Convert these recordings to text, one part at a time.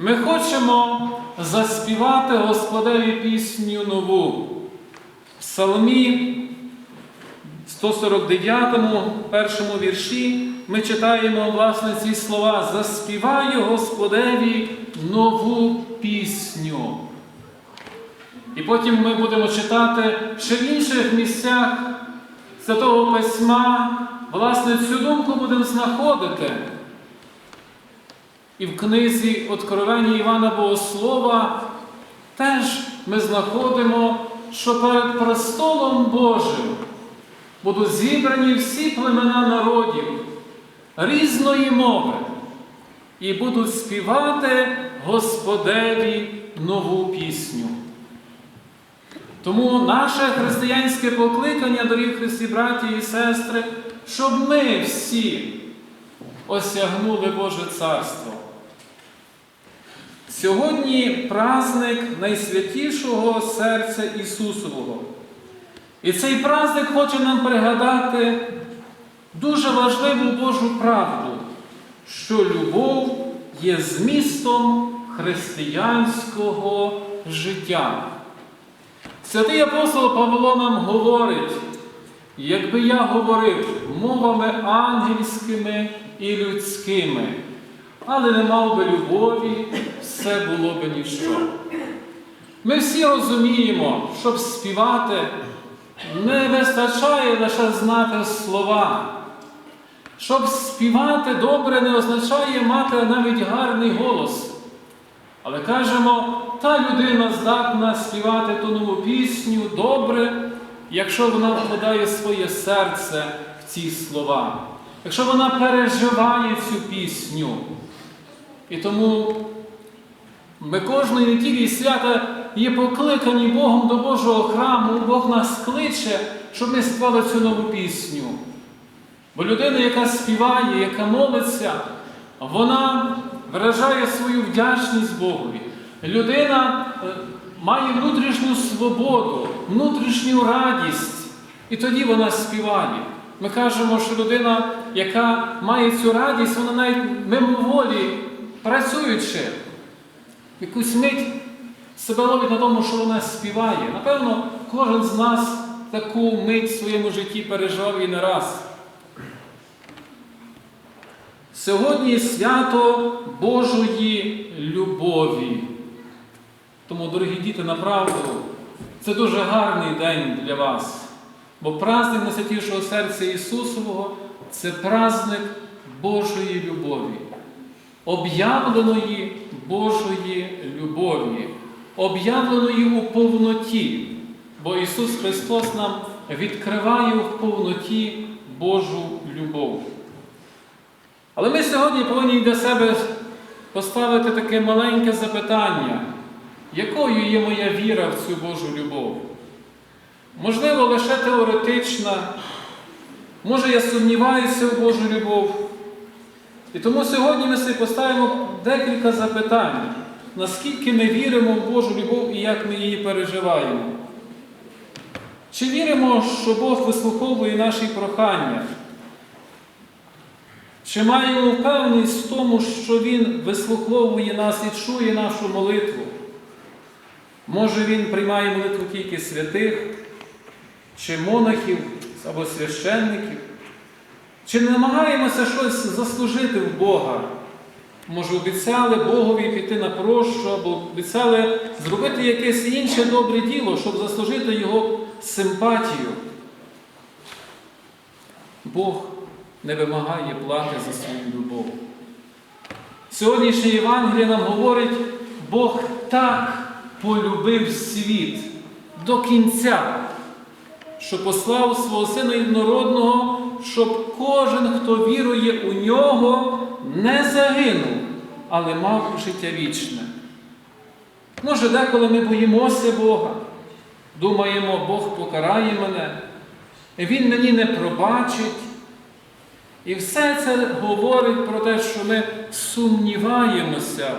Ми хочемо заспівати Господеві пісню нову. В Псалмі 149, першому вірші ми читаємо власне ці слова Заспіваю Господеві нову пісню. І потім ми будемо читати ще в інших місцях Святого Письма, власне, цю думку будемо знаходити. І в книзі Откровення Івана Богослова теж ми знаходимо, що перед престолом Божим будуть зібрані всі племена народів різної мови і будуть співати Господеві нову пісню. Тому наше християнське покликання, дорогі Христі, браті і сестри, щоб ми всі осягнули Боже Царство. Сьогодні праздник найсвятішого серця Ісусового. І цей праздник хоче нам пригадати дуже важливу Божу правду, що любов є змістом християнського життя. Святий апостол Павло нам говорить, якби я говорив мовами ангельськими і людськими, але не мав би любові, все було би ніщо. Ми всі розуміємо, щоб співати, не вистачає лише знати слова. Щоб співати добре не означає мати навіть гарний голос. Але кажемо, та людина здатна співати ту нову пісню добре, якщо вона вкладає своє серце в ці слова, якщо вона переживає цю пісню. І тому ми кожної неділі свята є покликані Богом до Божого храму, Бог нас кличе, щоб ми співали цю нову пісню. Бо людина, яка співає, яка молиться, вона виражає свою вдячність Богові. Людина е, має внутрішню свободу, внутрішню радість, і тоді вона співає. Ми кажемо, що людина, яка має цю радість, вона навіть мимоволі, працюючи, якусь мить себе ловить на тому, що вона співає. Напевно, кожен з нас таку мить в своєму житті переживав і не раз. Сьогодні свято Божої любові. Тому, дорогі діти, направду, це дуже гарний день для вас. Бо праздник Найсвятішого серця Ісусового це праздник Божої любові, об'явленої Божої любові, об'явленої у повноті. Бо Ісус Христос нам відкриває в повноті Божу любов. Але ми сьогодні повинні для себе поставити таке маленьке запитання, якою є моя віра в цю Божу любов? Можливо, лише теоретична, може я сумніваюся в Божу любов. І тому сьогодні ми собі поставимо декілька запитань, наскільки ми віримо в Божу любов і як ми її переживаємо. Чи віримо, що Бог вислуховує наші прохання? Чи маємо впевненість в тому, що Він вислуховує нас і чує нашу молитву? Може Він приймає молитву тільки святих, чи монахів або священників? Чи не намагаємося щось заслужити в Бога? Може, обіцяли Богові піти на прощу, або обіцяли зробити якесь інше добре діло, щоб заслужити Його симпатію? Бог не вимагає плати за свою любов. Сьогоднішнє Євангеліє нам говорить, Бог так полюбив світ до кінця, що послав свого Сина Єднородного, щоб кожен, хто вірує у нього, не загинув, але мав життя вічне. Може, деколи ми боїмося Бога, думаємо, Бог покарає мене, Він мені не пробачить. І все це говорить про те, що ми сумніваємося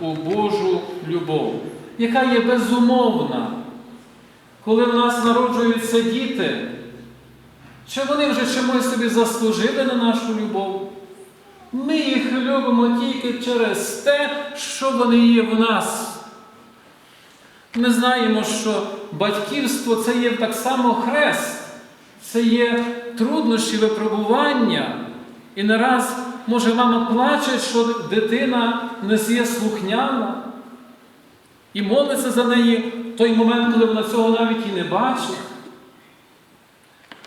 у Божу любов, яка є безумовна. Коли в нас народжуються діти, чи вони вже чимось собі заслужили на нашу любов? Ми їх любимо тільки через те, що вони є в нас. Ми знаємо, що батьківство це є так само хрест, це є труднощі випробування. І не раз, може, мама плаче, що дитина не з'є слухняна. І молиться за неї в той момент, коли вона цього навіть і не бачить.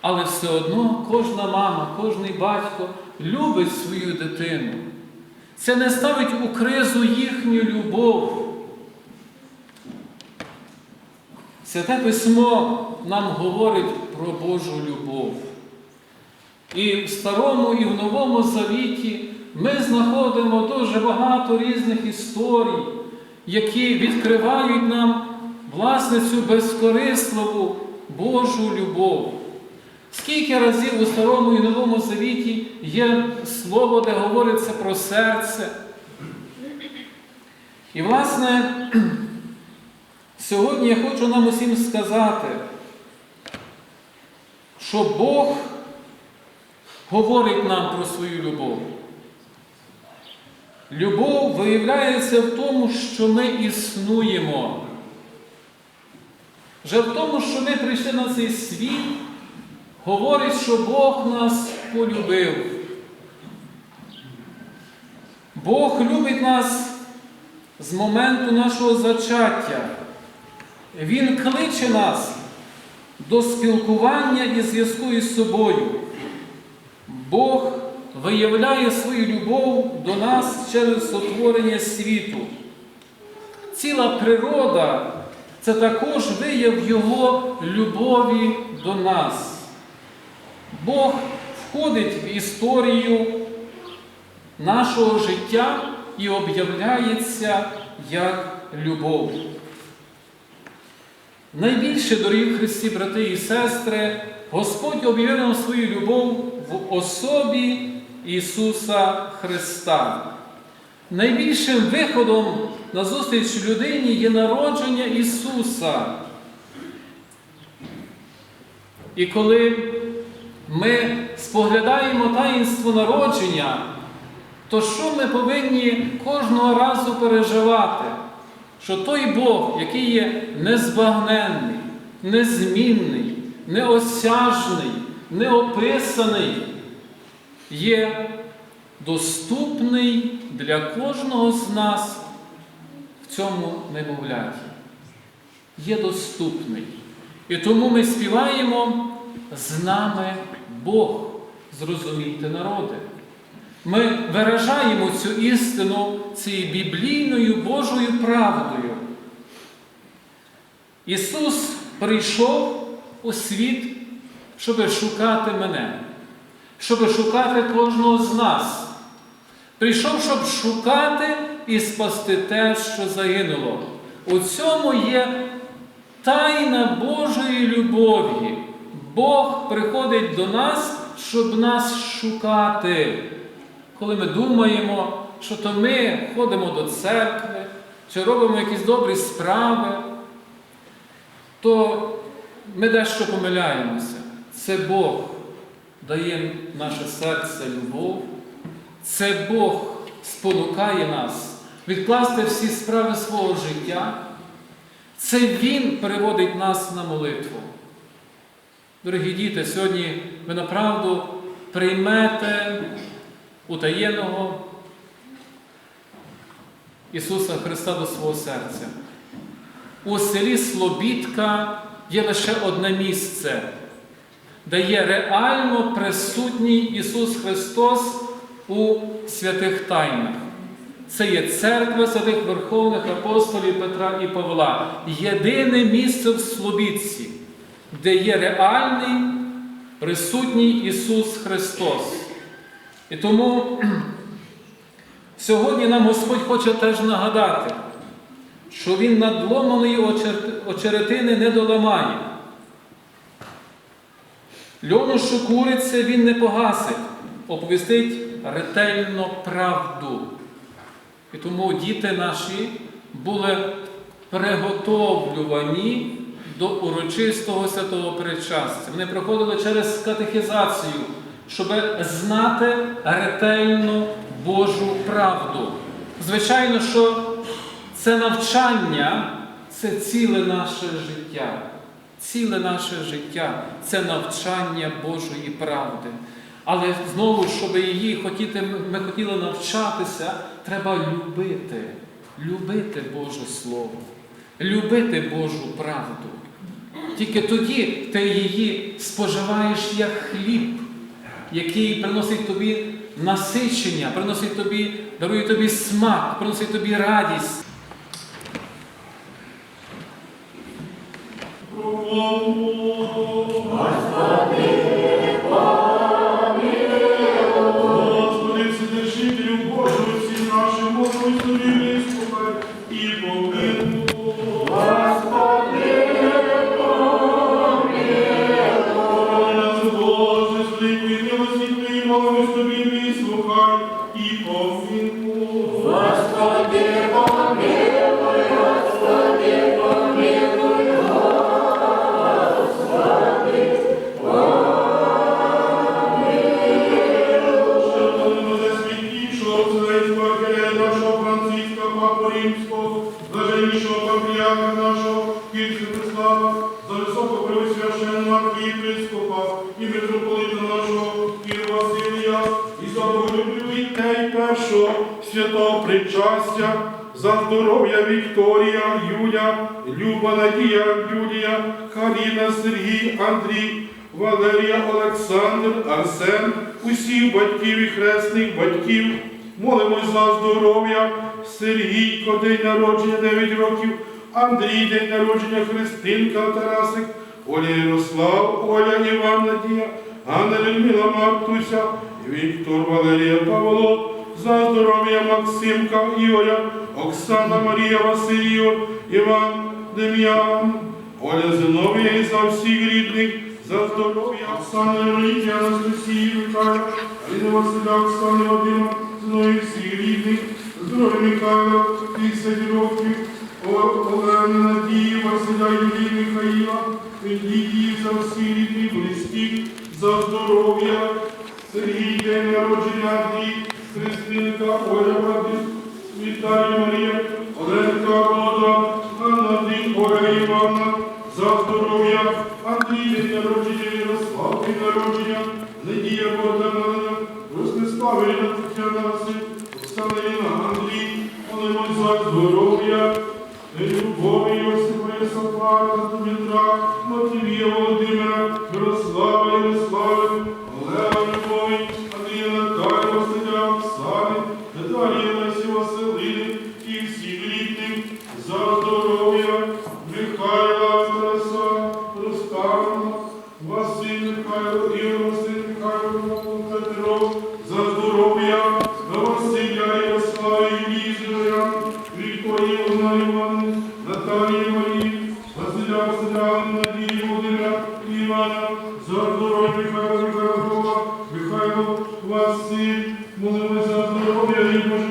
Але все одно кожна мама, кожний батько любить свою дитину. Це не ставить у кризу їхню любов. Святе письмо нам говорить про Божу любов. І в Старому, і в Новому Завіті ми знаходимо дуже багато різних історій, які відкривають нам власне цю безкорисливу Божу любов. Скільки разів у Старому і Новому Завіті є слово, де говориться про серце. І, власне, сьогодні я хочу нам усім сказати, що Бог говорить нам про свою любов. Любов виявляється в тому, що ми існуємо. Вже в тому, що ми прийшли на цей світ, говорить, що Бог нас полюбив. Бог любить нас з моменту нашого зачаття. Він кличе нас до спілкування і зв'язку із собою. Бог виявляє свою любов до нас через сотворення світу. Ціла природа це також вияв Його любові до нас. Бог входить в історію нашого життя і об'являється як любов. Найбільше, дорогі Христі, брати і сестри, Господь об'явив свою любов в особі Ісуса Христа. Найбільшим виходом на зустріч людині є народження Ісуса. І коли ми споглядаємо таїнство народження, то що ми повинні кожного разу переживати? Що той Бог, який є незбагненний, незмінний, неосяжний, неописаний, є доступний для кожного з нас в цьому немовляті. Є доступний. І тому ми співаємо з нами Бог, зрозумійте народи. Ми виражаємо цю істину цією біблійною Божою правдою. Ісус прийшов у світ, щоб шукати мене, щоб шукати кожного з нас. Прийшов, щоб шукати і спасти те, що загинуло. У цьому є тайна Божої любові. Бог приходить до нас, щоб нас шукати. Коли ми думаємо, що то ми ходимо до церкви, чи робимо якісь добрі справи, то ми дещо помиляємося. Це Бог дає наше серце любов, це Бог спонукає нас відкласти всі справи свого життя. Це Він переводить нас на молитву. Дорогі діти, сьогодні ви направду приймете утаєного Ісуса Христа до свого серця. У селі Слобідка є лише одне місце, де є реально присутній Ісус Христос у святих тайнах. Це є церква святих Верховних апостолів Петра і Павла. Єдине місце в Слобідці, де є реальний присутній Ісус Христос. І тому сьогодні нам Господь хоче теж нагадати, що Він надломаної очеретини не доламає. Льону, що куриться, він не погасить, оповістить ретельно правду. І тому діти наші були приготовлювані до урочистого святого причастя. Вони проходили через катехізацію, щоб знати ретельно Божу правду. Звичайно, що це навчання це ціле наше життя. Ціле наше життя це навчання Божої правди. Але знову, щоб її хотіти, ми хотіли навчатися, треба любити, любити Боже Слово, любити Божу правду. Тільки тоді ти її споживаєш як хліб, який приносить тобі насичення, приносить тобі, дарує тобі смак, приносить тобі радість. Господи, архієпископа і митрополита нашого Кира Василія, і за дітей першого святого причастя, за здоров'я Вікторія, Юля, Люба Надія, Юлія, Каріна, Сергій, Андрій, Валерія, Олександр, Арсен, усіх батьків і хресних батьків. Молимось за здоров'я, Сергійко, день народження 9 років, Андрій, день народження Христинка, Тарасик, Оля Ярослав, Оля Іван Надія, Ганна Людмила Мартуся, Віктор Валерія Павло, за здоров'я Максимка, Ігоря, Оксана Марія Васильєва, Іван Дем'ян, Оля Зиновія і за всіх рідних, за здоров'я Оксани Леонідія, Анастасії Михайла, Аліни Василя, Оксани Вадима, Зинові всіх рідних, здоров'я Михайла, 50 років, О- Олени Надії, Василя Юлії Михаїла, Лідії за всіх рідних, близьких, за здоров'я, Сергій, день народження Андрій, Христинка, Оля Вадим, Віталій Марія, Оленка Рода, Анна Ольга Івановна, за здоров'я, Андрій день народження, Ярослав день народження, Надія Богдана, Ростислав Ірина Тетяна Василь, Оксана Ірина Андрій, молимось за здоров'я, Любові Йосипа Єсафата, Дмитра, Матвія Володимира, Мирослава Ярослави, Михайло всі молимося здоров'я і Боже